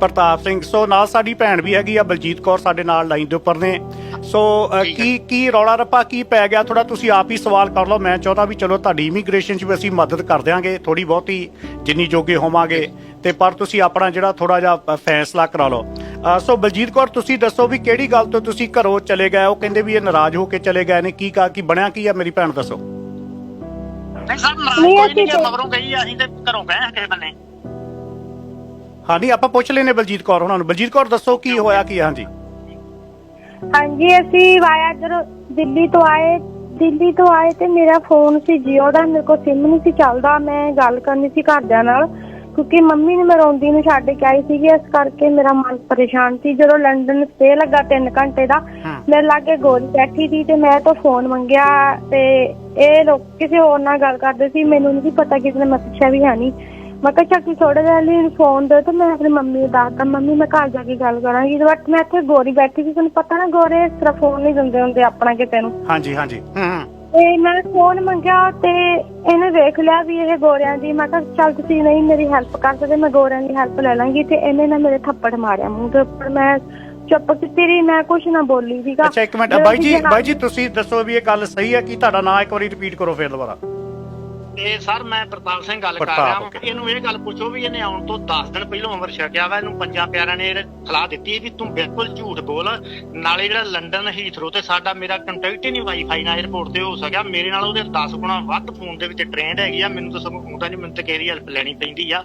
ਪ੍ਰਤਾਪ ਸਿੰਘ। ਸੋ ਨਾਲ ਸਾਡੀ ਭੈਣ ਵੀ ਹੈਗੀ ਆ ਬਲਜੀਤ ਕੌਰ ਸਾਡੇ ਨਾਲ ਲਾਈਨ ਦੇ ਉੱਪਰ ਨੇ। ਸੋ ਅ, ਹੈ। ਕੀ ਕੀ ਰੌਲਾ ਰੱਪਾ ਕੀ ਪੈ ਗਿਆ? ਥੋੜਾ ਤੁਸੀਂ ਆਪ ਹੀ ਸਵਾਲ ਕਰ ਲਓ। ਮੈਂ ਚਾਹੁੰਦਾ ਵੀ ਚਲੋ ਤੁਹਾਡੀ ਇਮੀਗ੍ਰੇਸ਼ਨ 'ਚ ਵੀ ਅਸੀਂ ਮਦਦ ਕਰ ਦਿਆਂਗੇ ਥੋੜੀ ਬਹੁਤੀ ਜਿੰਨੀ ਜੋਗੇ ਹੋਵਾਂਗੇ। ਤੇ ਪਰ ਤੁਸੀਂ ਆਪਣਾ ਜਿਹੜਾ ਥੋੜਾ ਜਿਹਾ ਅ, ਫੈਸਲਾ ਕਰਾ ਲਓ। ਅ, ਸੋ ਬਲਜੀਤ ਕੌਰ ਤੁਸੀਂ ਦੱਸੋ ਵੀ ਕਿਹੜੀ ਗੱਲ ਤੋਂ ਤੁਸੀਂ ਘਰੋਂ ਚਲੇ ਗਏ? ਉਹ ਕਹਿੰਦੇ ਵੀ ਇਹ ਨਾਰਾਜ਼ ਹੋ ਕੇ ਚਲੇ ਗਏ ਨੇ। ਕੀ ਕਾ ਕੀ ਬਣਿਆ ਕੀ ਆ? ਮੇਰੀ ਭੈਣ ਦੱਸੋ। ਨਹੀਂ ਸਰ ਨਾਰਾਜ਼ ਨਹੀਂ, ਕੋਈ ਅਸੀਂ ਨਹੀਂ ਕਿ ਤਾਂ- ਮਗਰੋਂ ਗਈ ਆ, ਅਸੀਂ ਤੇ ਘਰੋਂ ਗਏ ਆ ਕਿਸੇ ਬੰਨੇ। ਹਾਂ ਨਹੀਂ ਆਪਾਂ ਪੁੱਛ ਲੈਨੇ ਬਲਜੀਤ ਕੌਰ ਉਹਨਾਂ ਨੂੰ। ਬਲਜੀਤ ਕੌਰ ਦੱਸੋ ਕੀ ਹੋਇਆ ਕੀ ਹਾਂਜੀ। ਹਾਂਜੀ ਅਸੀਂ ਵਾਇਆ ਇੱਧਰ ਦਿੱਲੀ ਤੋਂ ਆਏ ਦਿੱਲੀ ਤੋਂ ਆਏ ਤੇ ਮੇਰਾ ਫੋਨ ਸੀ ਜੀਓ ਦਾ ਮੇਰੇ ਕੋਲ ਸਿਮ ਨਹੀਂ ਸੀ ਚੱਲਦਾ ਮੈਂ ਗੱਲ ਕਰਨੀ ਸੀ ਘਰਦਿਆਂ ਨਾਲ ਕਿਉਂਕਿ ਮੰਮੀ ਨੇ ਮੈਂ ਰੋਂਦੀ ਨੂੰ ਛੱਡ ਕੇ ਆਈ ਸੀਗੀ ਇਸ ਕਰਕੇ ਮੇਰਾ ਮਨ ਪਰੇਸ਼ਾਨ ਸੀ। ਜਦੋਂ ਲੰਡਨ ਸਟੇ ਲੱਗਾ 3 ਘੰਟੇ ਦਾ। ਮੇਰੇ ਲਾਗੇ ਗੋਰੀ ਬੈਠੀ ਸੀ ਤੇ ਮੈਂ ਤਾਂ ਫੋਨ ਮੰਗਿਆ ਤੇ ਇਹ ਲੋਕ ਕਿਸੇ ਹੋਰ ਨਾਲ ਗੱਲ ਕਰਦੇ ਸੀ ਮੈਨੂੰ ਨਹੀਂ ਪਤਾ ਕਿਸੇ ਨੇ ਮੈਂ ਪੁੱਛਿਆ ਵੀ ਹੈ ਨਹੀਂ ਮੈਂ ਕਿਹਾ ਚੱਲ ਥੋੜੇ ਜਿਹਾ ਲਈ ਫੋਨ ਦੇ ਤੇ ਮੈਂ ਆਪਣੀ ਮੰਮੀ ਨੂੰ ਦੱਸਦਾ ਮੰਮੀ ਮੈਂ ਘਰ ਜਾ ਕੇ ਗੱਲ ਕਰਾਂਗੀ। ਬਟ ਮੈਂ ਇੱਥੇ ਗੋਰੀ ਬੈਠੀ ਸੀ ਤੁਹਾਨੂੰ ਪਤਾ ਨਾ ਗੋਰੇ ਇਸ ਤਰ੍ਹਾਂ ਫੋਨ ਨਹੀਂ ਦਿੰਦੇ ਹੁੰਦੇ ਆਪਣਾ ਕਿਤੇ ਨੂੰ। ਹਾਂਜੀ ਹਾਂਜੀ ਹੂੰ ਹੂੰ। ਤੇ ਮੈਂ ਫੋਨ ਮੰਗਿਆ ਤੇ ਇਹਨੇ ਦੇਖ ਲਿਆ ਵੀ ਇਹ ਗੋਰਿਆਂ ਦੀ ਮੈਂ ਕਿਹਾ ਚੱਲ ਤੁਸੀਂ ਨਹੀਂ ਮੇਰੀ ਹੈਲਪ ਕਰ ਸਕਦੇ ਮੈਂ ਗੋਰਿਆਂ ਦੀ ਹੈਲਪ ਲੈ ਲਾਂਗੀ ਤੇ ਇਹਨੇ ਨਾ ਮੇਰੇ ਥੱਪੜ ਮਾਰਿਆ ਮੂੰਹ ਦੇ ਉੱਪਰ। ਮੈਂ ਚੁੱਪ ਕੀਤੀ ਰਹੀ ਮੈਂ ਕੁਝ ਨਾ ਬੋਲੀ ਸੀਗਾ। ਅੱਛਾ ਇੱਕ ਮਿੰਟ ਜਦੋਂ ਬਾਈ ਜੀ ਬਾਈ ਜੀ ਤੁਸੀਂ ਦੱਸੋ ਵੀ ਇਹ ਗੱਲ ਸਹੀ ਹੈ ਕਿ ਤੁਹਾਡਾ ਨਾਂ ਇੱਕ ਵਾਰੀ ਰਿਪੀਟ ਕਰੋ ਫੇਰ ਦੁਬਾਰਾ। ਤੇ ਸਰ ਮੈਂ ਪ੍ਰਤਾਪ ਸਿੰਘ ਗੱਲ ਕਰ ਰਿਹਾ ਹਾਂ. ਇਹਨੂੰ ਇਹ ਗੱਲ ਪੁੱਛੋ ਵੀ ਇਹਨੇ ਆਉਣ ਤੋਂ 10 ਦਿਨ ਪਹਿਲਾਂ ਉਮਰ ਛਕਿਆ ਵਾ ਇਹਨੂੰ ਪੰਜਾਂ ਪਿਆਰਿਆਂ ਨੇ ਇਹ ਸਲਾਹ ਦਿੱਤੀ ਵੀ ਤੂੰ ਬਿਲਕੁਲ ਝੂਠ ਬੋਲ। ਨਾਲੇ ਜਿਹੜਾ ਲੰਡਨ ਹੀਥਰੋ ਤੇ ਸਾਡਾ ਮੇਰਾ ਕੰਟੈਕਟ ਹੀ ਨਹੀਂ ਵਾਈਫਾਈ ਨਾਲ 에ਅਰਪੋਰਟ ਤੇ ਹੋ ਸਕਿਆ। ਮੇਰੇ ਨਾਲ ਉਹਦੇ 10 ਗੁਣਾ ਵੱਧ ਫੋਨ ਦੇ ਵਿੱਚ ਟ੍ਰੇਨਡ ਹੈਗੀ ਆ। ਮੈਨੂੰ ਤਾਂ ਸਗੋਂ ਹੁੰਦਾ ਨਹੀਂ ਮੈਨੂੰ ਤਾਂ ਕਿਹੜੀ ਹੈਲਪ ਲੈਣੀ ਪੈਂਦੀ ਆ।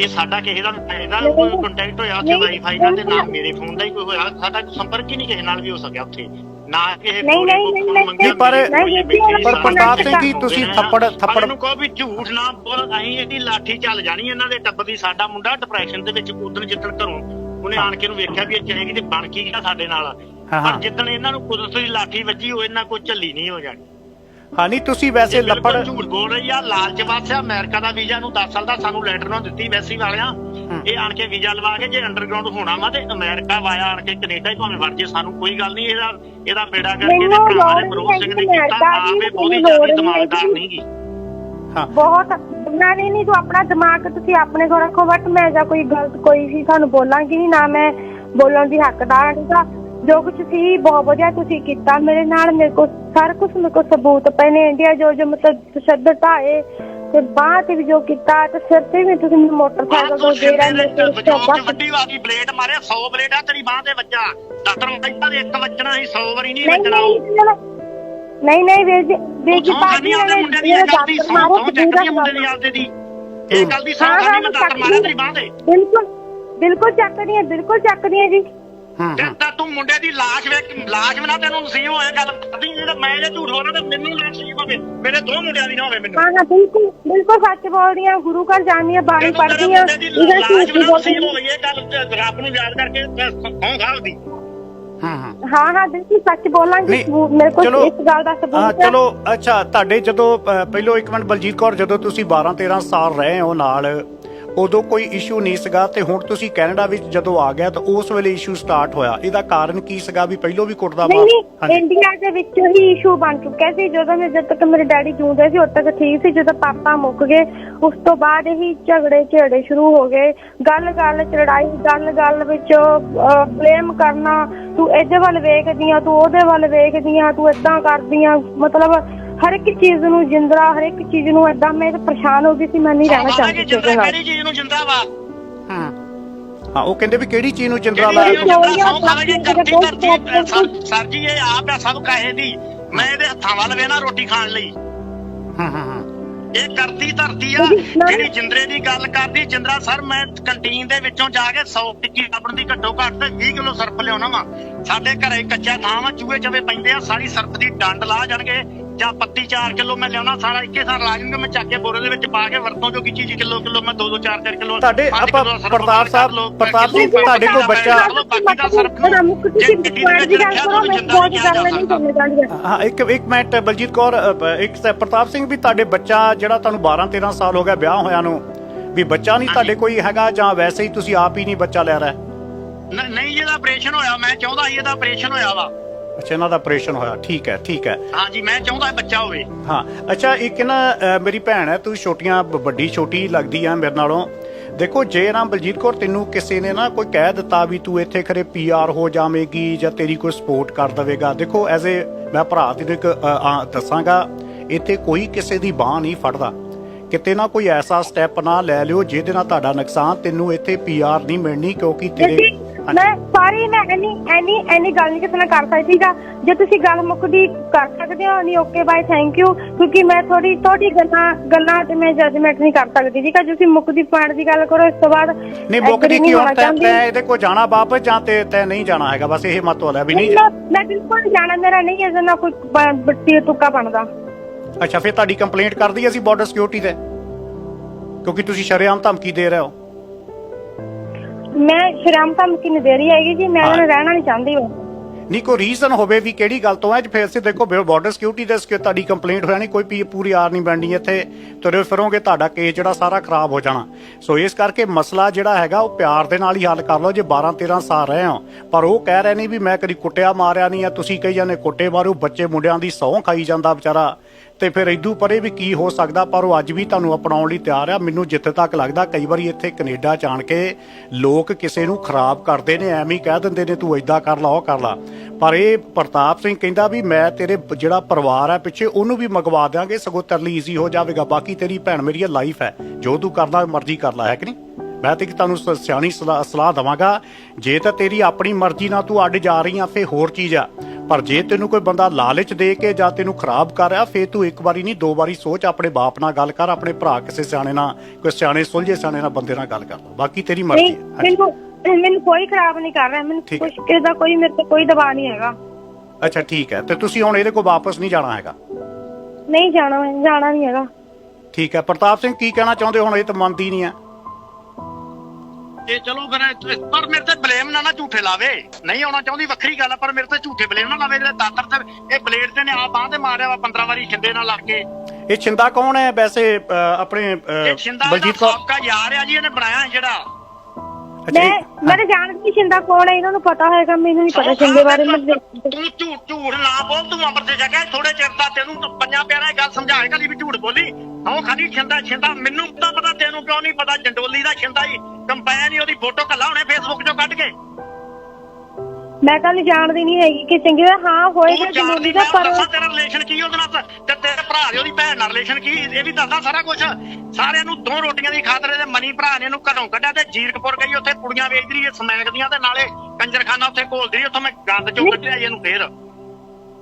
ਇਹ ਸਾਡਾ ਕਿਸੇ ਦਾ ਇਹਦਾ ਕੋਈ ਕੰਟੈਕਟ ਹੋਇਆ ਉੱਥੇ ਵਾਈਫਾਈ ਨਾਲ ਤੇ ਨਾ। ਮੇਰੇ ਫੋਨ ਦਾ ਹੀ ਕੋਈ ਹੋਇਆ। ਸਾਡਾ ਕੋਈ ਸੰਪਰਕ ਹੀ ਨਹੀਂ ਕਿਸੇ ਨਾਲ ਵੀ ਹੋ ਸਕਿਆ ਉੱਥੇ। ਨਾ ਕਿਸੇ ਨਹੀਂ, ਨਹੀਂ, ਕੋਲ ਨਹੀਂ, ਪਰ- ਕੋਲ ਪਰ ਪ੍ਰਤਾਪ ਸਿੰਘ ਜੀ ਤੁਸੀਂ। ਥੱਪੜ ਥੱਪੜ ਇਹਨੂੰ ਕਹੋ ਵੀ ਝੂਠ ਨਾ ਬੋਲ ਅਸੀਂ ਇਹਦੀ ਲਾਠੀ ਚੱਲ ਜਾਣੀ ਇਹਨਾਂ ਦੇ ਟੱਬ ਦੀ ਸਾਡਾ ਮੁੰਡਾ ਡਿਪਰੈਸ਼ਨ ਦੇ ਵਿੱਚ ਉਦੋਂ ਜਿੱਦਣ ਘਰੋਂ ਉਹਨੇ ਆਣ ਕੇ ਨੂੰ ਵੇਖਿਆ ਵੀ ਇਹ ਚਲੇਗੀ ਤੇ ਬਣ ਕੀ ਗਿਆ ਸਾਡੇ ਨਾਲ। ਪਰ ਜਿੱਦਣ ਇਹਨਾਂ ਨੂੰ ਕੁਦਰਤ ਦੀ ਲਾਠੀ ਵੱਜੀ ਉਹ ਇਹਨਾਂ ਕੋਈ ਝੱਲੀ ਨਹੀਂ ਹੋ ਜਾਣੀ ਹਾਂ ਨਹੀਂ ਤੁਸੀਂ ਵੈਸੇ ਇਹ ਲੱਪੜ ਬਿਲਕੁਲ ਝੂਠ ਬੋਲ ਰਹੀ ਆ ਲਾਲਚ ਵਾਸਿਆ ਅਮਰੀਕਾ ਦਾ ਵੀਜ਼ਾ ਨੂੰ 10 ਸਾਲ ਦਾ ਸਾਨੂੰ ਲੈਟਰ ਨਾ ਦਿੱਤੀ ਵੈਸੀ ਵਾਲਿਆਂ। ਇਹ ਆਣ ਕੇ ਵੀਜ਼ਾ ਲਵਾ ਕੇ ਜੇ ਅੰਡਰਗਰਾਉਂਡ ਹੋਣਾ ਵਾ ਤੇ ਅਮਰੀਕਾ ਵਾਇਆ ਆਣ ਕੇ ਕੈਨੇਡਾ ਹੀ ਭਾਵੇਂ ਵੜ ਜੇ ਸਾਨੂੰ ਕੋਈ ਗੱਲ ਨਹੀਂ ਇਹਦਾ ਇਹਦਾ ਬੇੜਾ ਕਰਕੇ ਮੈਨੂੰ ਦੇ ਭਰਾਵਾਂ ਨੇ ਸਿੰਘ ਨੇ ਨਹੀਂ ਕੀਤਾ ਆਪੇ ਬਹੁਤੀ ਜ਼ਿਆਦਾ ਦਿਮਾਗਦਾਰ ਹੈਗੀ। ਨਹੀਂ ਗੀ ਹਾਂ। ਬਹੁਤ ਨਾ ਨਹੀਂ ਨਹੀਂ ਤੂੰ ਆਪਣਾ ਦਿਮਾਗ ਤੁਸੀਂ ਆਪਣੇ ਕੋਲ ਰੱਖੋ ਬਟ ਮੈਂ ਜਾਂ ਕੋਈ ਗਲਤ ਕੋਈ ਵੀ ਤੁਹਾਨੂੰ ਬੋਲਾਂਗੀ ਨਹੀਂ ਨਾ ਮੈਂ ਬੋਲਣ ਦੀ ਹੱਕਦਾਰ ਨਹੀਂ ਤਾਂ ਜੋ ਕੁਝ ਸੀ ਬਹੁਤ ਵਧੀਆ ਤੁਸੀਂ ਕੀਤਾ। ਮੇਰੇ ਨਾਲ ਮੇਰੇ ਕੋਲ ਸਾਰਾ ਕੁਝ ਮੇਰੇ ਕੋਲ ਸਬੂਤ ਪਏ ਨੇ। ਇੰਡੀਆ ਜੋ ਜੋ ਮਤਲਬ ਤਸ਼ੱਦਦ ਆਏ ਤੇ ਬਾਹ ਤੇ ਵੀ ਜੋ ਕੀਤਾ ਤੇ ਸਿਰ ਤੇ ਵੀ ਤੁਸੀਂ ਮੈਨੂੰ ਮੋਟਰਸਾਈਕਲ ਤੋਂ ਦੇ ਰਹੇ ਨੇ ਵੱਡੀ ਵਾਦੀ ਬਲੇਡ ਮਾਰਿਆ 100 ਬਲੇਡ ਆ ਤੇਰੀ ਬਾਹ ਤੇ ਵੱਜਾ। ਨੂੰ ਕਹਿੰਦਾ ਇੱਕ ਵੱਜਣਾ ਸੀ 100 ਵਾਰੀ ਨਹੀਂ ਨਹੀਂ ਵੱਜਣਾ। ਨਹੀਂ। ਨਹੀਂ ਨਹੀਂ ਵੀਰ ਜੀ ਵੀਰ ਜੀ ਖਾਨੀ ਆਪਦੇ ਮੁੰਡੇ ਦੀ ਇਹ ਗੱਲ ਦੀ ਸੌਂ ਚੱਕਦੀ ਮੁੰਡੇ ਦੀ ਆਪਦੇ ਦੀ। ਇਹ ਗੱਲ ਦੀ ਸੌਂ ਹਾਂ, ਹਾਂ, ਖਾਨੀ ਮੈਂ ਮਾਰਿਆ ਤੇਰੀ ਬਾਹ ਤੇ। ਬਿਲਕੁਲ ਬਿਲਕੁਲ ਚੱਕਦੀ ਹੈ ਬਿਲਕੁਲ ਚੱਕਦੀ ਹੈ ਜੀ। ਹੂੰ ਤੇ ਤਾਂ ਤੂੰ ਮੁੰਡੇ ਦੀ ਲਾਸ਼ ਵੇਖ ਲਾਸ਼ ਬਿਨਾ ਤੈਨੂੰ ਨਸੀਬ ਹੋਏ ਗੱਲ ਕਰਦੀ ਤਾਂ ਮੈਂ ਜੇ ਝੂਠ ਬੋਲਦਾ ਤਾਂ ਮੈਨੂੰ ਨਾ ਨਸੀਬ ਹੋਵੇ ਮੇਰੇ ਦੋ ਮੁੰਡਿਆਂ ਦੀ ਨਾ ਹੋਵੇ ਮੈਨੂੰ। ਹਾਂ ਹਾਂ ਬਿਲਕੁਲ ਬਿਲਕੁਲ ਸੱਚ ਬੋਲਦੀ ਆ ਗੁਰੂ ਘਰ ਜਾਂਦੀ ਆ ਬਾਣੀ ਪੜ੍ਹਦੀ ਆ ਦੀ ਇਹਦਾ ਲਾਸ਼ ਨਸੀਬ ਹੋਵੇ ਇਹ ਗੱਲ ਤੇ ਰੱਬ ਨੂੰ ਯਾਦ ਕਰਕੇ ਸੌਂ ਖਾਵਦੀ ਹੂੰ ਹੂੰ। ਹਾਂ ਹਾਂ ਬਿਲਕੁਲ ਸੱਚ ਬੋਲਾਂਗੀ ਮੇਰੇ ਕੋਲ ਚਲੋ, ਇਸ ਗੱਲ ਦਾ ਸਬੂਤ ਹੈ ਚਲੋ ਅੱਛਾ ਤੁਹਾਡੇ ਜਦੋਂ ਪਹਿਲੋਂ ਇੱਕ ਮਿੰਟ ਬਲਜੀਤ ਕੌਰ ਜਦੋਂ ਤੁਸੀਂ 12 13 ਸਾਲ ਰਹੇ ਹੋ ਨਾਲ ਉਦੋਂ ਕੋਈ ਇਸ਼ੂ ਨਹੀਂ ਸੀਗਾ ਤੇ ਹੁਣ ਤੁਸੀਂ ਕੈਨੇਡਾ ਵਿੱਚ ਜਦੋਂ ਆ ਗਿਆ ਤਾਂ ਉਸ ਵੇਲੇ ਇਸ਼ੂ ਸਟਾਰਟ ਹੋਇਆ। ਇਹਦਾ ਕਾਰਨ ਕੀ ਸੀਗਾ ਵੀ ਪਹਿਲੋਂ ਵੀ ਕੁੱਟਦਾ ਨਹੀਂ ਨਹੀਂ ਇੰਡੀਆ ਦੇ ਵਿੱਚ ਹੀ ਇਸ਼ੂ ਬਣ ਚੁੱਕਿਆ ਸੀ। ਜਦੋਂ ਮੈਂ ਜਦ ਤੱਕ ਮੇਰੇ ਡੈਡੀ ਜਿਉਂਦੇ ਸੀ ਉਦੋਂ ਤੱਕ ਠੀਕ ਸੀ। ਜਦੋਂ ਪਾਪਾ ਮੁੱਕ ਗਏ ਉਸ ਤੋਂ ਬਾਅਦ ਹੀ ਝਗੜੇ ਝੇੜੇ ਸ਼ੁਰੂ ਹੋ ਗਏ। ਗੱਲ ਗੱਲ ਚ ਲੜਾਈ ਗੱਲ ਗੱਲ ਵਿੱਚ ਬਲੇਮ ਕਰਨਾ ਤੂੰ ਇਹਦੇ ਵੱਲ ਵੇਖਦੀ ਆ ਤੂੰ ਉਹਦੇ ਵੱਲ ਵੇਖਦੀ ਆ ਤੂੰ ਇਦਾਂ ਕਰਦੀ ਆ। ਮਤਲਬ ਹਰ ਇੱਕ ਚੀਜ਼ ਨੂੰ ਜਿੰਦਰਾ ਹਰ ਇੱਕ ਚੀਜ਼ ਨੂੰ ਇਦਾਂ ਮੈਂ ਤਾਂ ਪਰੇਸ਼ਾਨ ਹੋ ਗਈ ਸੀ ਮੈਂ ਨਹੀਂ ਰਹਿਣਾ ਚਾਹੁੰਦੀ ਸੀ ਨਾਲ। ਕਿਹੜੀ ਚੀਜ਼ ਨੂੰ ਜਿੰਦਾ ਵਾ? ਹਾਂ। ਹਾਂ ਉਹ ਕਹਿੰਦੇ ਵੀ ਕਿਹੜੀ ਚੀਜ਼ ਨੂੰ ਚੀਜ਼ ਜਿੰਦਾ ਜੇ ਕਰਦੀ ਧਰਤੀ ਸਰ- ਸਰ ਜੀ ਇਹ ਆਪ ਆ ਸਭ ਕਾਹੇ ਦੀ। ਮੈਂ ਇਹਦੇ ਹੱਥਾਂ ਵੱਲ ਵੇਣਾ ਰੋਟੀ ਖਾਣ ਲਈ। ਹਾਂ ਹਾਂ ਹਾਂ। ਇਹ ਕਰਦੀ ਧਰਤੀ ਆ ਜਿਹੜੀ ਜਿੰਦਰੇ ਦੀ ਗੱਲ ਕਰਦੀ ਜਿੰਦਰਾ ਸਰ ਮੈਂ ਕੰਟੀਨ ਦੇ ਵਿੱਚੋਂ ਜਾ ਕੇ 100 ਟਿੱਕੀ ਆਪਣ ਦੀ ਘੱਟੋ ਘੱਟ ਤੇ 20 ਕਿਲੋ ਸਰਫ ਲਿਆਉਣਾ ਵਾ। ਸਾਡੇ ਘਰੇ ਕੱਚਾ ਥਾਂ ਵਾ ਚੂਹੇ ਚਵੇ ਪੈਂਦੇ ਆ ਸਾਰੀ ਸਰਫ ਦੀ ਡੰਡ ਲਾ ਜਾਣਗੇ। ਜਾਂ ਪੱਤੀ 4 ਕਿਲੋ ਮੈਂ ਲਿਆਉਣਾ ਸਾਰਾ ਇੱਕੇ ਸਾਰ ਲਾ ਜਾਣਗੇ ਮੈਂ ਚੱਕ ਕੇ ਬੋਰੇ ਦੇ ਵਿੱਚ ਪਾ ਕੇ ਵਰਤੋਂ ਜੋ ਚੀਜ਼ ਕਿਲੋ ਕਿਲੋ ਮੈਂ 2 2 4 4 ਕਿਲੋ ਤੁਹਾਡੇ ਆਪਾਂ ਪ੍ਰਤਾਪ ਸਾਹਿਬ- ਪ੍ਰਤਾਪ ਸਿੰਘ, ਤੁਹਾਡੇ ਕੋਲ ਬੱਚਾ- ਬਾਕੀ ਦਾ ਸਰਫ ਹਾਂ ਇੱਕ ਇੱਕ ਮਿੰਟ ਬਲਜੀਤ ਕੌਰ ਇੱਕ ਪ੍ਰਤਾਪ ਸਿੰਘ ਵੀ ਤੁਹਾਡੇ ਬੱਚਾ ਜਿਹੜਾ ਤੁਹਾਨੂੰ 12 13 ਸਾਲ ਹੋ ਗਿਆ ਵਿਆਹ ਹੋਇਆ ਨੂੰ ਵੀ ਬੱਚਾ ਨਹੀਂ ਤੁਹਾਡੇ ਕੋਈ ਹੈਗਾ ਜਾਂ ਵੈਸੇ ਹੀ ਤੁਸੀਂ ਆਪ ਹੀ ਨਹੀਂ ਬੱਚਾ ਲੈ ਰਹੇ? ਨਹੀਂ ਇਹਦਾ ਆਪਰੇਸ਼ਨ ਹੋਇਆ ਮੈਂ ਚਾਹੁੰਦਾ ਸੀ ਇਹਦਾ ਆਪਰੇਸ਼ਨ ਹੋਇਆ ਵਾ। ਅੱਛਾ ਇਹਨਾਂ ਦਾ ਆਪਰੇਸ਼ਨ ਹੋਇਆ। ਠੀਕ ਹੈ ਠੀਕ ਹੈ। ਹਾਂਜੀ ਮੈਂ ਚਾਹੁੰਦਾ ਬੱਚਾ ਹੋਵੇ। ਹਾਂ ਅੱਛਾ ਇੱਕ ਨਾ ਅ, ਮੇਰੀ ਭੈਣ ਹੈ ਤੂੰ ਛੋਟੀਆਂ ਬ- ਵੱਡੀ ਛੋਟੀ ਲੱਗਦੀ ਆ ਮੇਰੇ ਨਾਲੋਂ। ਦੇਖੋ ਜੇ ਨਾ ਬਲਜੀਤ ਕੌਰ ਤੈਨੂੰ ਕਿਸੇ ਨੇ ਨਾ ਕੋਈ ਕਹਿ ਦਿੱਤਾ ਵੀ ਤੂੰ ਇੱਥੇ ਖਰੇ ਪੀਆਰ ਹੋ ਜਾਵੇਂਗੀ ਜਾਂ ਤੇਰੀ ਕੋਈ ਸਪੋਰਟ ਕਰ ਦੇਵੇਗਾ ਦੇਖੋ ਐਜ਼ ਏ ਮੈਂ ਭਰਾ ਤੈਨੂੰ ਇੱਕ ਅ, ਆ, ਦੱਸਾਂਗਾ ਇੱਥੇ ਕੋਈ ਕਿਸੇ ਦੀ ਬਾਹ ਨਹੀਂ ਫੜਦਾ। ਕਿਤੇ ਨਾ ਕੋਈ ਐਸਾ ਸਟੈਪ ਨਾ ਲੈ ਲਿਓ ਜਿਹਦੇ ਨਾਲ ਤੁਹਾਡਾ ਨੁਕਸਾਨ ਤੈਨੂੰ ਇੱਥੇ ਪੀਆਰ ਨਹੀਂ ਮਿਲਣੀ ਕਿਉਂਕਿ ਤੇਰੇ ਮੈਂ ਸਾਰੀ ਮੈਂ ਐਨੀ ਐਨੀ ਐਨੀ ਗੱਲ ਨਹੀਂ ਕਿਸੇ ਨਾਲ ਕਰ ਸਕਦੀ ਸੀਗਾ ਜੇ ਤੁਸੀਂ ਗੱਲ ਮੁੱਕਦੀ ਕਰ ਸਕਦੇ ਹੋ ਨਹੀਂ ਓਕੇ ਬਾਏ ਥੈਂਕ ਯੂ ਕਿਉਂਕਿ ਮੈਂ ਥੋੜੀ ਤੁਹਾਡੀ ਗੱਲਾਂ ਗੱਲਾਂ ਤੇ ਮੈਂ ਜਜਮੈਂਟ ਨਹੀਂ ਕਰ ਸਕਦੀ ਠੀਕ ਹੈ ਤੁਸੀਂ ਮੁੱਕਦੀ ਪੁਆਇੰਟ ਦੀ ਗੱਲ ਕਰੋ ਇਸ ਤੋਂ ਬਾਅਦ ਨਹੀਂ ਮੁੱਕਦੀ ਕੀ ਹੁਣ? ਤੈਂ ਇਹਦੇ ਕੋਲ ਜਾਣਾ ਵਾਪਸ ਜਾਂ ਤੇ ਤੈਂ ਨਹੀਂ ਜਾਣਾ ਹੈਗਾ? ਬਸ ਇਹ ਮਤਲਬ ਹੈ ਵੀ ਨਹੀਂ ਮੈਂ ਬਿਲਕੁਲ ਜਾਣਾ। ਮੇਰਾ ਨਹੀਂ ਇਹਦੇ ਨਾਲ ਕੋਈ ਬੱਤੀ ਤੁੱਕਾ ਬਣਦਾ। ਅੱਛਾ ਫਿਰ ਤੁਹਾਡੀ ਕੰਪਲੇਂਟ ਕਰ ਦਈਏ ਅਸੀਂ ਬਾਰਡਰ ਸਿਕਿਉਰਿਟੀ ਤੇ? ਕਿਉਂਕਿ ਤੁਸੀਂ ਸ਼ਰੇਆਮ ਧਮਕੀ ਦੇ ਰਹੇ ਹੋ। ਮੈਂ ਸ਼ਰਮ ਧਮਕੀ ਨਹੀਂ ਦੇ ਰਹੀ ਹੈਗੀ ਜੀ ਮੈਂ ਨਾਲ ਰਹਿਣਾ ਨਹੀਂ ਚਾਹੁੰਦੀ ਉਹ। ਨਹੀਂ ਕੋਈ ਰੀਜ਼ਨ ਹੋਵੇ ਵੀ ਕਿਹੜੀ ਗੱਲ ਤੋਂ ਹੈ ਫਿਰ ਸੇ ਦੇਖੋ ਬਾਰਡਰ ਸਿਕਿਉਰਿਟੀ ਦੇ ਸਕਿ ਤੁਹਾਡੀ ਕੰਪਲੇਂਟ ਨਹੀਂ ਕੋਈ ਪੀ- ਪੂਰੀ ਆਰ ਨਹੀਂ ਬਣਨੀ ਇੱਥੇ। ਤੁਰੇ ਫਿਰੋਗੇ ਤੁਹਾਡਾ ਕੇਸ ਜਿਹੜਾ ਸਾਰਾ ਖਰਾਬ ਹੋ ਜਾਣਾ। ਸੋ ਇਸ ਕਰਕੇ ਮਸਲਾ ਜਿਹੜਾ ਹੈਗਾ ਉਹ ਪਿਆਰ ਦੇ ਨਾਲ ਹੀ ਹੱਲ ਕਰ ਲਓ ਜੇ 12 13 ਸਾਲ ਰਹੇ ਹੋ। ਪਰ ਉਹ ਕਹਿ ਰਹੇ ਨਹੀਂ ਵੀ ਮੈਂ ਕਦੀ ਕੁੱਟਿਆ ਮਾਰਿਆ ਨਹੀਂ ਆ ਤੁਸੀਂ ਕਹੀ ਜਾਂਦੇ ਕੁੱਟੇ ਮਾਰੂ ਬੱਚੇ ਮੁੰਡਿਆਂ ਦੀ ਸਹੁੰ ਖਾਈ ਜਾਂਦਾ ਵਿਚਾਰਾ। ਤੇ ਫਿਰ ਇਦੂ ਪਰੇ ਵੀ ਕੀ ਹੋ ਸਕਦਾ, ਪਰ ਉਹ ਅੱਜ ਵੀ ਤੁਹਾਨੂੰ ਅਪਣਾਉਣ ਲਈ ਤਿਆਰ ਆ। ਮੈਨੂੰ ਜਿੱਥੇ ਤੱਕ ਲੱਗਦਾ, ਕਈ ਵਾਰੀ ਇੱਥੇ ਕੈਨੇਡਾ ਚ ਆਣ ਕੇ ਲੋਕ ਕਿਸੇ ਨੂੰ ਖਰਾਬ ਕਰਦੇ ਨੇ, ਐਵੇਂ ਹੀ ਕਹਿ ਦਿੰਦੇ ਨੇ, ਤੂੰ ਏਦਾਂ ਕਰ ਲਾ, ਉਹ ਕਰ ਲਾ। ਪਰ ਇਹ ਪ੍ਰਤਾਪ ਸਿੰਘ ਕਹਿੰਦਾ ਵੀ ਮੈਂ ਤੇਰੇ ਜਿਹੜਾ ਪਰਿਵਾਰ ਹੈ ਪਿੱਛੇ, ਉਹਨੂੰ ਵੀ ਮੰਗਵਾ ਦਿਆਂਗੇ, ਸਗੋਂ ਤੇਰੇ ਲਈ ਈਜ਼ੀ ਹੋ ਜਾਵੇਗਾ। ਬਾਕੀ ਤੇਰੀ ਭੈਣ ਮੇਰੀ ਲਾਈਫ ਹੈ ਜੋ ਤੂੰ ਕਰਨਾ ਮਰਜ਼ੀ ਕਰ ਲੈ, ਹੈ ਕਿ ਨਹੀਂ? ਮੈਂ ਤੇ ਇੱਕ ਤੁਹਾਨੂੰ ਸਿਆਣੀ ਸਲਾਹ ਸਲਾਹ ਦਵਾਂਗਾ, ਜੇ ਤਾਂ ਤੇਰੀ ਆਪਣੀ ਮਰਜ਼ੀ ਨਾਲ ਤੂੰ ਅੱਡ ਜਾ ਰਹੀ ਆ ਫੇ ਹੋਰ ਚੀਜ਼ ਆ। ਪਰ ਜੇ ਤੈਨੂੰ ਕੋਈ ਬੰਦਾ ਲਾਲਚ ਦੇ ਕੇ ਜਾਂ ਤੈਨੂੰ ਖਰਾਬ ਕਰ ਰਿਹਾ ਫੇ ਤੂੰ ਇੱਕ ਵਾਰੀ ਨਹੀਂ ਦੋ ਵਾਰੀ ਸੋਚ ਆਪਣੇ ਬਾਪ ਨਾਲ ਗੱਲ ਕਰ ਆਪਣੇ ਭਰਾ ਕਿਸੇ ਸਿਆਣੇ ਨਾਲ ਕੋਈ ਸਿਆਣੇ ਸੁਲਝੇ ਸਿਆਣੇ ਨਾਲ ਬੰਦੇ ਨਾਲ ਗੱਲ ਕਰ ਬਾਕੀ ਤੇਰੀ ਮਰਜ਼ੀ ਹੈ। ਮੈਨੂੰ ਮੈਨੂੰ ਕੋਈ ਖਰਾਬ ਨਹੀਂ ਕਰ ਰਿਹਾ ਮੈਨੂੰ। ਕੁਛ ਕਿਸੇ ਦਾ ਕੋਈ ਮੇਰੇ ਤੇ ਕੋਈ ਦਬਾਅ ਨਹੀਂ ਹੈਗਾ। ਅੱਛਾ ਠੀਕ ਹੈ। ਤੇ ਤੁਸੀਂ ਹੁਣ ਇਹਦੇ ਕੋਲ ਵਾਪਸ ਨਹੀਂ ਜਾਣਾ ਹੈਗਾ? ਨਹੀਂ ਜਾਣਾ ਜਾਣਾ ਨਹੀਂ ਹੈਗਾ। ਠੀਕ ਹੈ। ਪ੍ਰਤਾਪ ਸਿੰਘ ਕੀ ਕਹਿਣਾ ਚਾਹੁੰਦੇ? ਹੁਣ ਇਹ ਤਾਂ ਮੰਨਦੀ ਨਹੀਂ ਹੈ। ਇਹ ਚਲੋ ਫਿਰ ਇਹ- ਪਰ ਮੇਰੇ ਤੇ ਬਲੇਮ ਨਾ ਨਾ ਝੂਠੇ ਲਾਵੇ। ਨਹੀਂ ਆਉਣਾ ਚਾਹੁੰਦੀ ਵੱਖਰੀ ਗੱਲ ਆ ਪਰ ਮੇਰੇ ਤੇ ਝੂਠੇ ਬਲੇਮ ਨਾ ਲਾਵੇ ਜਿਹੜੇ ਦਾਤਰ ਤੇ ਇਹ ਬਲੇਡ ਤੇ ਨੇ ਆ ਬਾਹ ਤੇ ਮਾਰਿਆ ਵਾ 15 ਵਾਰੀ ਛਿੰਦੇ ਨਾਲ ਲੱਗ ਕੇ। ਇਹ ਛਿੰਦਾ ਕੌਣ ਹੈ? ਵੈਸੇ ਅ, ਆਪਣੇ ਅ, ਇਹ ਛਿੰਦਾ ਦਾ ਬਲਜੀਤ ਕੌਰ ਸਾਬਕਾ ਯਾਰ ਆ ਜੀ ਇਹਨੇ ਬਣਾਇਆ ਜਿਹੜਾ। ਮੈਂ ਮੈਂ ਤਾਂ ਜਾਣਦੀ ਨਹੀਂ ਸ਼ਿੰਦਾ ਕੌਣ ਹੈ ਇਹਨਾਂ ਨੂੰ ਪਤਾ ਹੋਏਗਾ ਮੈਨੂੰ ਨਹੀਂ ਪਤਾ ਸ਼ਿੰਦੇ ਬਾਰੇ ਮੈਂ ਤੂੰ ਝੂਠ ਝੂਠ ਨਾ ਬੋਲ ਤੂੰ ਅੰਮ੍ਰਿਤ ਦੇ ਜਗ੍ਹਾ ਥੋੜੇ ਚਿਰ ਦਾ ਤੈਨੂੰ ਤਾਂ ਪੰਜਾਂ ਪਿਆਰਾ ਇਹ ਗੱਲ ਸਮਝਾਏਗਾ ਲਈ ਵੀ ਝੂਠ ਬੋਲੀ। ਹਾਂ ਖਾਲੀ ਛਿੰਦਾ ਛਿੰਦਾ ਮੈਨੂੰ ਤਾਂ ਪਤਾ ਤੈਨੂੰ ਕਿਉਂ ਨਹੀਂ ਪਤਾ ਜੰਡੋਲੀ ਦਾ ਛਿੰਦਾ ਹੀ ਕੰਪੈਨ ਹੀ ਉਹਦੀ ਫੋਟੋ ਕੱਲਾ ਹੁਣੇ ਫੇਸਬੁੱਕ 'ਚੋਂ ਕੱਢ ਕੇ ਮੈਂ ਤਾਂ ਨਹੀਂ ਜਾਣਦੀ ਨਹੀਂ ਹੈਗੀ ਕਿ ਚੰਗੀ ਤਰ੍ਹਾਂ ਹਾਂ ਹੋਏਗਾ ਤੂੰ ਜਾਣਦੀ ਦਾ ਪਰ ਦੱਸਾਂ ਤੇਰਾ ਰਿਲੇਸ਼ਨ ਕੀ ਉਹਦੇ ਨਾਲ? ਤੇ ਤੇਰੇ ਭਰਾ ਦੇ ਉਹਦੀ ਭੈਣ ਨਾਲ ਰਿਲੇਸ਼ਨ ਕੀ? ਇਹ ਵੀ ਦੱਸਦਾ ਸਾਰਾ ਕੁਝ ਸਾਰਿਆਂ ਨੂੰ ਦੋ ਰੋਟੀਆਂ ਦੀ ਖਾਤਰ ਇਹਦੇ ਮਨੀ ਭਰਾ ਨੇ ਇਹਨੂੰ ਘਰੋਂ ਕੱਢਿਆ ਤੇ ਜੀਰਕਪੁਰ ਗਈ ਉੱਥੇ ਕੁੜੀਆਂ ਵੇਚਦੀ ਰਹੀ ਸਮੈਕ ਦੀਆਂ ਤੇ ਨਾਲੇ ਕੰਜਰਖਾਨਾ ਉੱਥੇ ਘੋਲਦੀ ਰਹੀ ਉੱਥੋਂ ਮੈਂ ਗੰਦ ਚੋਂ ਕੱਢਿਆ ਇਹਨੂੰ ਫੇਰ।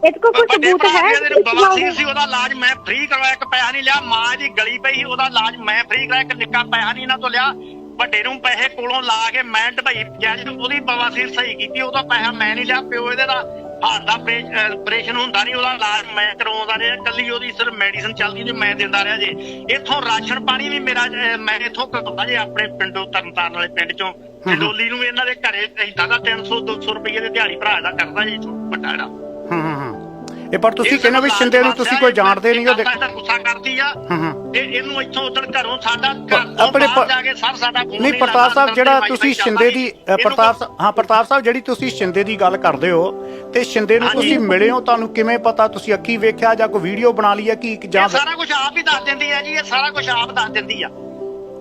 ਇਹ ਕੋ ਕੁਝ ਵੱਡੇ ਸਬੂਤ ਹੈ ਇਹਦੇ ਬਵਾਸੀਰ ਸੀ ਉਹਦਾ ਇਲਾਜ ਮੈਂ ਫ੍ਰੀ ਕਰਵਾਇਆ ਇੱਕ ਪੈਸਾ ਨਹੀਂ ਲਿਆ ਮਾਂ ਦੀ ਗਲੀ ਪਈ ਸੀ ਉਹਦਾ ਇਲਾਜ ਮੈਂ ਫ੍ਰੀ ਕਰਾਇਆ ਇੱਕ ਨਿੱਕਾ ਪੈਸਾ ਨਹੀਂ ਇਹਨਾਂ ਤੋਂ ਲਿਆ। ਵੱਡੇ ਨੂੰ ਪੈਸੇ ਕੋਲੋਂ ਲਾ ਕੇ ਮੈਂ ਢਬਈ ਜੱਜ ਉਹਦੀ ਬਵਾਸੀਰ ਸਹੀ ਕੀਤੀ ਉਹਦਾ ਪੈਸਾ ਮੈਂ ਨਹੀਂ ਲਿਆ ਪਿਓ ਇਹਦੇ ਦਾ ਹਾਰਟ ਦਾ ਆਪਰੇਸ਼ਨ ਹੁੰਦਾ ਨਹੀਂ ਉਹਦਾ ਇਲਾਜ ਮੈਂ ਕਰਵਾਉਂਦਾ ਰਿਹਾ ਕੱਲੀ ਉਹਦੀ ਸਿਰਫ ਮੈਡੀਸਨ ਚੱਲਦੀ ਤੇ ਮੈਂ ਦਿੰਦਾ ਰਿਹਾ ਜੇ। ਇੱਥੋਂ ਰਾਸ਼ਨ ਪਾਣੀ ਵੀ ਮੇਰਾ ਮੈਂ ਇੱਥੋਂ ਕਰਦਾ ਜੇ ਆਪਣੇ ਪਿੰਡੋਂ ਤਰਨਤਾਰਨ ਵਾਲੇ ਪਿੰਡ ਚੋਂ। ਡੋਲੀ ਨੂੰ ਇਹਨਾਂ ਦੇ ਘਰੇ ਇਦਾਂ ਦਾ 300 200 ਰੁਪਏ ਦੇ ਦਿਹਾੜੀ ਭਰਾ ਦਾ ਕਰਦਾ ਜੀ ਵੱਡਾ ਜਿਹੜਾ। ਇਹ ਪਰ ਤੁਸੀਂ ਕਹਿੰਦੇ ਵੀ ਸ਼ਿੰਦੇ ਨੂੰ ਤੁਸੀਂ ਕੋਈ ਜਾਣਦੇ ਨਹੀਂ ਹੋ ਦੇਖੋ ਦੇਖੋ ਗੁੱਸਾ ਕਰਦੀ ਆ। ਹੂੰ ਹੂੰ। ਇਹ ਇਹਨੂੰ ਇੱਥੋਂ ਉਧਰ ਘਰੋਂ ਸਾਡਾ ਘਰ ਆਪਣੇ ਜਾ ਕੇ ਸਰ ਸਾਡਾ ਫੋਨ ਨਹੀਂ ਪ੍ਰਤਾਪ ਸਾਹਿਬ ਜਿਹੜਾ ਤੁਸੀਂ ਸ਼ਿੰਦੇ ਦੀ ਪ੍ਰਤਾਪ ਹਾਂ ਪ੍ਰਤਾਪ ਸਾਹਿਬ ਜਿਹੜੀ ਤੁਸੀਂ ਸ਼ਿੰਦੇ ਦੀ ਗੱਲ ਕਰਦੇ ਹੋ ਤੇ ਸ਼ਿੰਦੇ ਨੂੰ। ਤੁਸੀਂ ਮਿਲੇ ਹੋ ਤੁਹਾਨੂੰ ਕਿਵੇਂ ਪਤਾ ਤੁਸੀਂ ਅੱਖੀ ਵੇਖਿਆ ਜਾਂ ਕੋਈ ਵੀਡੀਓ ਬਣਾ ਲਈ ਹੈ ਕਿ ਜਾਂ ਇਹ ਸਾਰਾ ਕੁਝ ਆਪ ਹੀ ਦੱਸ ਦਿੰਦੀ ਹੈ ਜੀ ਇਹ ਸਾਰਾ ਕੁਝ ਆਪ ਦੱਸ ਦਿੰਦੀ ਆ।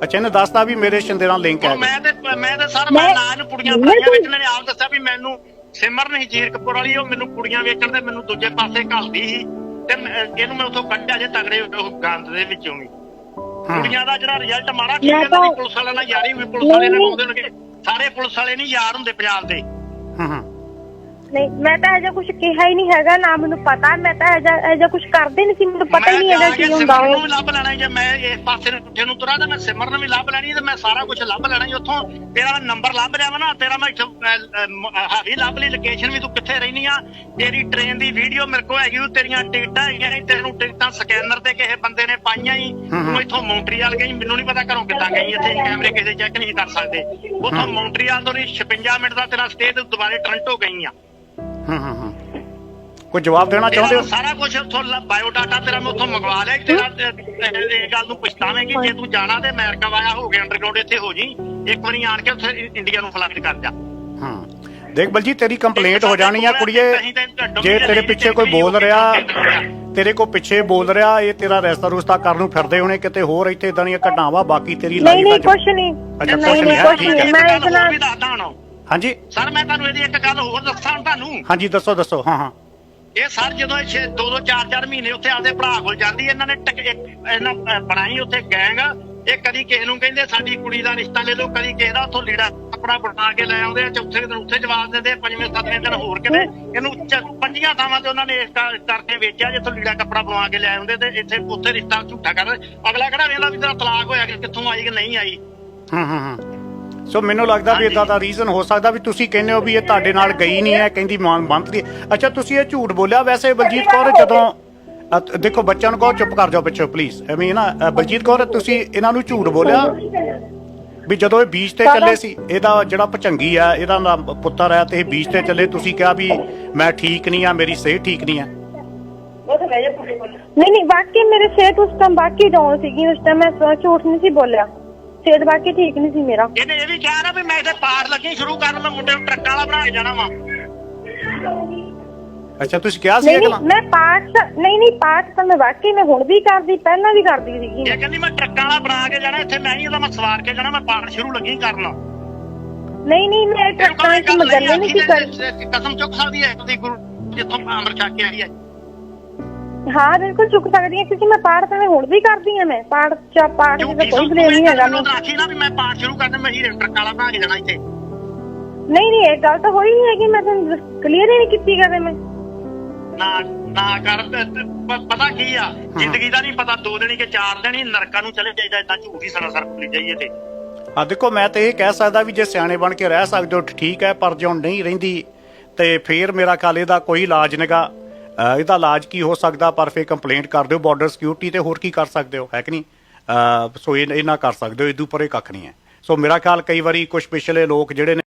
ਅੱਛਾ ਇਹਨੇ ਦੱਸਤਾ ਵੀ ਮੇਰੇ ਸ਼ਿੰਦੇ ਨਾਲ ਲਿੰਕ ਹੈ। ਮੈਂ ਤੇ ਮੈਂ ਤੇ ਸਰ ਮੈਂ ਨਾਂ ਨੂੰ ਕੁੜੀਆਂ ਮੈਂ ਪਾਈਆਂ ਤਾਂ- ਵਿੱਚ ਨੇ ਆਪ ਦੱਸਿਆ ਵੀ ਮੈਨੂੰ ਸਿਮਰਨ ਹੀ ਜੀਰਕਪੁਰ ਵਾਲੀ ਉਹ ਮੈਨੂੰ ਕੁੜੀਆਂ ਵੇਚਣ ਤੇ ਮੈਨੂੰ ਦੂਜੇ ਪਾਸੇ ਘੱਲਦੀ ਸੀ ਤੇ ਇਹਨੂੰ ਮੈਂ ਉੱਥੋਂ ਕੱਢਿਆ ਜੇ ਤਗੜੇ ਉਹ ਗੰਦ ਦੇ ਵਿੱਚੋਂ ਵੀ। ਕੁੜੀਆਂ ਦਾ ਜਿਹੜਾ ਰਿਜ਼ਲਟ ਮਾੜਾ ਠੀਕ ਹੈ ਪੁਲਿਸ ਵਾਲਿਆਂ ਨਾਲ ਯਾਰੀ ਵੀ ਪੁਲਿਸ ਵਾਲੇ ਨੇ ਲਾਉਂਦੇ ਨੇ ਸਾਰੇ ਪੁਲਿਸ ਵਾਲੇ ਨਹੀਂ ਯਾਰ ਹੁੰਦੇ ਪੰਜਾਬ ਦੇ। ਹੂੰ ਹੂੰ। ਨਹੀਂ ਮੈਂ ਤਾਂ ਅਜਾ ਕੁਝ ਕਿਹਾ ਹੀ ਨਹੀਂ ਹੈਗਾ ਨਾ ਮੈਨੂੰ ਪਤਾ ਮੈਂ ਤਾਂ ਅਜਾ ਅਜਾ ਕੁਝ ਕਰਦੇ ਨਹੀਂ ਸੀ ਮੈਨੂੰ ਪਤਾ ਹੀ ਨਹੀਂ ਹੈਗਾ ਕੀ ਹੁੰਦਾ ਨੂੰ ਉਹ। ਵੀ ਲੱਭ ਲੈਣਾ ਜੇ ਮੈਂ ਇਸ ਪਾਸੇ ਨੂੰ ਪੁੱਠੇ ਨੂੰ ਤੁਰਾਂ ਤਾਂ ਮੈਂ ਸਿਮਰਨ ਨੂੰ ਵੀ ਲੱਭ ਲੈਣੀ ਤੇ ਮੈਂ ਸਾਰਾ ਕੁਝ ਲੱਭ ਲੈਣਾ ਜੀ ਉੱਥੋਂ। ਤੇਰਾ ਨੰਬਰ ਲੱਭ ਲਿਆ ਵਾ ਨਾ ਤੇਰਾ ਮੈਂ ਇੱਥੋਂ ਹਾਵੀ ਲੱਭ ਲਈ ਲੋਕੇਸ਼ਨ ਵੀ ਤੂੰ ਕਿੱਥੇ ਰਹਿਨੀ ਆ? ਤੇਰੀ ਟ੍ਰੇਨ ਦੀ ਵੀਡੀਓ ਮੇਰੇ ਕੋਲ ਹੈਗੀ ਉਹ ਤੇਰੀਆਂ ਟਿਕਟਾਂ ਹੈਗੀਆਂ ਸੀ, ਤੈਨੂੰ ਟਿਕਟਾਂ ਸਕੈਨਰ ਤੇ ਕਿਸੇ ਬੰਦੇ ਨੇ ਪਾਈਆਂ ਹੀ। ਤੂੰ ਇੱਥੋਂ ਮੌਂਟਰੀਅਲ ਗਈ ਮੈਨੂੰ ਨਹੀਂ ਪਤਾ ਘਰੋਂ ਕਿੱਦਾਂ ਗਈ ਇੱਥੇ ਕੈਮਰੇ ਕਿਸੇ ਚੈੱਕ ਨਹੀਂ ਕਰ ਸਕਦੇ। ਉੱਥੋਂ ਮੌਂਟਰੀਅਲ ਤੋਂ ਨਹੀਂ 56 ਮਿੰਟ ਦਾ ਤੇਰਾ ਸਟੇ ਤੇ ਦੁਬਾਰੇ ਟੋਰਾਂਟੋ ਗਈ ਆ। ਹੂੰ ਹੂੰ ਹੂੰ। ਕੋਈ ਜਵਾਬ ਦੇਣਾ ਚਾਹੁੰਦੇ ਹੋ? ਸਾਰਾ ਕੁਝ ਉੱਥੋਂ ਬਾਇਓ ਡਾਟਾ ਤੇਰਾ ਮੈਂ ਉੱਥੋਂ ਮੰਗਵਾ ਲਿਆ ਤੇਰਾ ਇਹ ਗੱਲ ਨੂੰ ਪਛਤਾਵੇਂਗੀ। ਜੇ ਤੂੰ ਜਾਣਾ ਤੇ ਅਮਰੀਕਾ ਵਾਇਆ ਹੋ ਗਿਆ ਅੰਡਰਗਰਾਉਂਡ ਇੱਥੇ ਹੋ ਜੀ। ਇੱਕ ਵਾਰੀ ਆਣ ਕੇ ਉੱਥੇ ਇੰਡੀਆ ਨੂੰ ਫਲਕਟ ਕਰ ਜਾ। ਹੂੰ। ਦੇਖ ਬਲਜੀ ਤੇਰੀ ਕੰਪਲੇਂਟ ਹੋ ਜਾਣੀ ਆ ਕੁੜੀਏ। ਜੇ ਤੇਰੇ ਪਿੱਛੇ ਕੋਈ ਬੋਲ ਰਿਹਾ ਤੇਰੇ ਕੋ ਪਿੱਛੇ ਬੋਲ ਰਿਹਾ ਇਹ ਤੇਰਾ ਰੈਸਤਾ ਰੁਸਤਾ ਕਰਨ ਨੂੰ ਫਿਰਦੇ ਹੋਣੇ ਕਿਤੇ ਹੋਰ ਇੱਥੇ ਇਦਾਂ ਦੀਆਂ ਘਟਨਾਵਾਂ ਬਾਕੀ ਤੇਰੀ ਨਹੀਂ ਨਹੀਂ ਲਾਈਫ ਕੁਛ ਨਹੀਂ। ਅੱਛਾ, ਕੁਛ ਨਹੀਂ ਨਹੀਂ। ਨਹੀਂ। ਹੈ, ਕੁਛ ਨਹੀਂ ਹੈ। ਮੈਂ ਇੱਕ ਗੱਲ ਹਾਂਜੀ। ਸਰ ਮੈਂ ਤੁਹਾਨੂੰ ਇਹਦੀ ਇੱਕ ਗੱਲ ਹੋਰ ਦੱਸਾਂ ਤੁਹਾਨੂੰ। ਹਾਂਜੀ ਦੱਸੋ ਦੱਸੋ ਹਾਂ ਹਾਂ। ਇਹ ਸਰ ਜਦੋਂ ਇਹ 6 2 2 4 4 ਮਹੀਨੇ ਉੱਥੇ ਆਪਦੇ ਭਰਾ ਕੋਲ ਜਾਂਦੀ ਇਹਨਾਂ ਨੇ ਟਕ- ਇੱਕ ਇਹਨਾਂ ਬਣਾਈ ਉੱਥੇ ਗੈਂਗ। ਇਹ ਕਦੀ ਕਿਸੇ ਨੂੰ ਕਹਿੰਦੇ ਸਾਡੀ ਕੁੜੀ ਦਾ ਰਿਸ਼ਤਾ ਲੈ ਲਓ ਕਦੀ ਕਿਸੇ ਦਾ ਉੱਥੋਂ ਲੀੜਾ ਆਪਣਾ ਬਣਾ ਕੇ ਲੈ ਆਉਂਦੇ ਆ ਚੌਥੇ ਦਿਨ ਉੱਥੇ ਜਵਾਬ ਦਿੰਦੇ ਆ, ਪੰਜਵੇਂ ਸੱਤਵੇਂ ਦਿਨ ਹੋਰ ਕਿਤੇ। ਇਹਨੂੰ ਚ- ਪੰਜੀਆਂ ਥਾਵਾਂ ਤੇ ਉਹਨਾਂ ਨੇ ਇਸ ਕਰ- ਕਰਕੇ ਵੇਚਿਆ ਜਿੱਥੋਂ ਲੀੜਾ ਕੱਪੜਾ ਬਣਵਾ ਕੇ ਲੈ ਆਉਂਦੇ ਤੇ ਇੱਥੇ ਉੱਥੇ ਰਿਸ਼ਤਾ ਝੂਠਾ ਕਰ ਅਗਲਾ ਕਿਹੜਾ ਵੇਲਾ ਵੀ ਤੇਰਾ ਤਲਾਕ ਹੋਇਆ ਕਿ ਕਿੱਥੋਂ ਆਈ ਕਿ ਨਹੀਂ ਆਈ। ਹੂੰ ਹੂੰ ਹੂੰ। ਸੋ ਮੈਨੂੰ ਲੱਗਦਾ ਵੀ ਇਦਾਂ ਦਾ ਰੀਜ਼ਨ ਹੋ ਸਕਦਾ ਵੀ ਤੁਸੀਂ ਕਹਿੰਦੇ ਹੋ ਵੀ ਇਹ ਤੁਹਾਡੇ ਨਾਲ ਗਈ ਨਹੀਂ ਹੈ ਕਹਿੰਦੀ ਮੰਤਰੀ ਅੱਛਾ ਤੁਸੀਂ ਇਹ ਝੂਠ ਬੋਲਿਆ ਵੈਸੇ ਬਲਜੀਤ ਕੌਰ ਜਦੋਂ ਅ, ਦੇਖੋ ਬੱਚਿਆਂ ਨੂੰ ਕਹੋ ਚੁੱਪ ਕਰ ਜਾਓ ਪਿੱਛੇ ਪਲੀਜ਼ ਐਵੇਂ ਨਾ ਅ, ਬਲਜੀਤ ਕੌਰ ਤੁਸੀਂ ਇਹਨਾਂ ਨੂੰ ਝੂਠ ਬੋਲਿਆ ਵੀ ਜਦੋਂ ਇਹ ਬੀਚ ਤੇ ਚੱਲੇ ਸੀ ਇਹਦਾ ਜਿਹੜਾ ਭਚੰਗੀ ਆ ਇਹਦਾ ਨਾਮ ਪੁੱਤਰ ਹੈ ਤੇ ਇਹ ਬੀਚ ਤੇ ਚੱਲੇ ਤੁਸੀਂ ਕਿਹਾ ਵੀ ਮੈਂ ਠੀਕ ਨਹੀਂ ਆ ਮੇਰੀ ਸਿਹਤ ਠੀਕ ਨਹੀਂ ਆ। ਨਹੀਂ ਨਹੀਂ ਬਾਕੀ ਮੇਰੇ ਸਿਹਤ ਉਸ ਟਾਈਮ ਬਾਕੀ ਡਾਊਨ ਸੀਗੀ ਉਸ ਟਾਈਮ ਮੈਂ ਸ- ਝੂਠ ਨਹੀਂ ਸੀ ਬੋਲਿਆ। ਸਿਹਤ ਬਾਕੀ ਠੀਕ ਨਹੀਂ ਸੀ ਮੇਰਾ। ਇਹਨੇ ਇਹ ਵੀ ਕਿਹਾ ਨਾ ਵੀ ਮੈਂ ਇੱਥੇ ਪਾਰ ਲੱਗੀ ਸ਼ੁਰੂ ਕਰਨ ਮੈਂ ਮੁੰਡੇ ਨੂੰ ਟਰੱਕਾਂ ਵਾਲਾ ਬਣਾ ਕੇ ਜਾਣਾ ਵਾ। ਅੱਛਾ ਤੁਸੀਂ ਕਿਹਾ ਸੀ ਨਹੀਂ ਇਹ ਨਹੀਂ ਗੱਲਾਂ? ਮੈਂ ਪਾਠ ਤਾਂ- ਨਹੀਂ ਨਹੀਂ ਪਾਠ ਤਾਂ ਮੈਂ ਵਾਕਈ ਮੈਂ ਹੁਣ ਵੀ ਕਰਦੀ ਪਹਿਲਾਂ ਵੀ ਕਰਦੀ ਸੀਗੀ। ਇਹ ਕਹਿੰਦੀ ਮੈਂ ਟਰੱਕਾਂ ਵਾਲਾ ਬਣਾ ਕੇ ਜਾਣਾ ਇੱਥੇ ਮੈਂ ਹੀ ਉਹਦਾ ਮੈਂ ਸਵਾਰ ਕੇ ਜਾਣਾ ਮੈਂ ਪਾਰ ਸ਼ੁਰੂ ਲੱਗੀ ਕਰਨ। ਨਹੀਂ ਨਹੀਂ ਮੈਂ ਟਰੱਕਾਂ ਕਹਿੰਦੀ ਵਿੱਚ ਮੈਂ ਗੱਲ ਨਹੀਂ ਸੀ ਕਰ ਕਸਮ ਚੁੱਕ ਸਕਦੀ ਹੈ ਉਹਦੀ ਗੁਰੂ ਜਿੱਥੋਂ ਅੰਮ੍ਰਿਤ ਛਕ ਕੇ ਆਈ ਹੈ। ਹਾਂ ਬਿਲਕੁਲ ਚੁੱਕ ਸਕਦੀ ਹਾਂ ਕਿਉਂਕਿ ਮੈਂ ਪਾਠ ਤਾਂ ਮੈਂ ਹੁਣ ਵੀ ਕਰਦੀ ਹਾਂ ਮੈਂ। ਪਾਠ ਚਾ ਪਾਠ ਦੀ ਤਾਂ ਕੋਈ ਬਲੇਮ ਨਹੀਂ ਹੈਗਾ ਮੈਨੂੰ। ਆਖੀ ਨਾ ਵੀ ਮੈਂ ਪਾਰ ਸ਼ੁਰੂ ਕਰਨਾ ਮੈਂ ਹੀ ਟਰੱਕਾਂ ਵਾਲਾ ਬਣਾ ਕੇ ਜਾਣਾ ਇੱਥੇ। ਨਹੀਂ ਨਹੀਂ ਇਹ ਗੱਲ ਤਾਂ ਹੋਈ ਨਹੀਂ ਹੈਗੀ ਮੈਂ ਤੁਹਾਨੂੰ ਕਲੀਅਰ ਹੀ ਨਹੀਂ ਕੀਤੀ ਕਦੇ ਮੈਂ। ਨਾ ਨਾ ਕਰ ਤੇ- ਤੇ ਪਤਾ ਕੀ ਆ? ਜ਼ਿੰਦਗੀ ਦਾ ਨਹੀਂ ਪਤਾ ਦੋ ਦਿਨ ਹੀ ਕਿ ਚਾਰ ਦਿਨ ਹੀ ਨਰਕਾਂ ਨੂੰ ਚਲੇ ਜਾਈਦਾ ਇਦਾਂ ਝੂਠ ਹੀ ਸੜਾ ਸਰ ਭੁੱਲੀ ਜਾਈਏ ਤੇ। ਆ ਦੇਖੋ ਮੈਂ ਤਾਂ ਇਹ ਕਹਿ ਸਕਦਾ ਵੀ ਜੇ ਸਿਆਣੇ ਬਣ ਕੇ ਰਹਿ ਸਕਦੇ ਹੋ ਠੀਕ ਹੈ ਪਰ ਜੇ ਹੁਣ ਨਹੀਂ ਰਹਿੰਦੀ ਤੇ ਫੇਰ ਮੇਰਾ ਖਿਆਲ ਇਹਦਾ ਕੋਈ ਇਲਾਜ ਨਹੀਂਗਾ। ਇਹਦਾ ਇਲਾਜ ਕੀ ਹੋ ਸਕਦਾ, ਪਰ ਫੇਰ ਕੰਪਲੇਂਟ ਕਰ ਦਿਓ ਬਾਰਡਰ ਸਿਕਿਉਰਿਟੀ ਤੇ ਹੋਰ ਕੀ ਕਰ ਸਕਦੇ ਹੋ, ਹੈ ਕਿ ਨਹੀਂ? ਸੋ ਇਹ ਇਹ ਨਾ ਕਰ ਸਕਦੇ ਹੋ ਇਦੋਂ ਪਰੇ ਕੱਖ ਨਹੀਂ ਹੈ। ਸੋ ਮੇਰਾ ਖਿਆਲ ਕਈ ਵਾਰੀ ਕੁਝ ਪਿਛਲੇ ਲੋਕ ਜਿਹੜੇ ਨੇ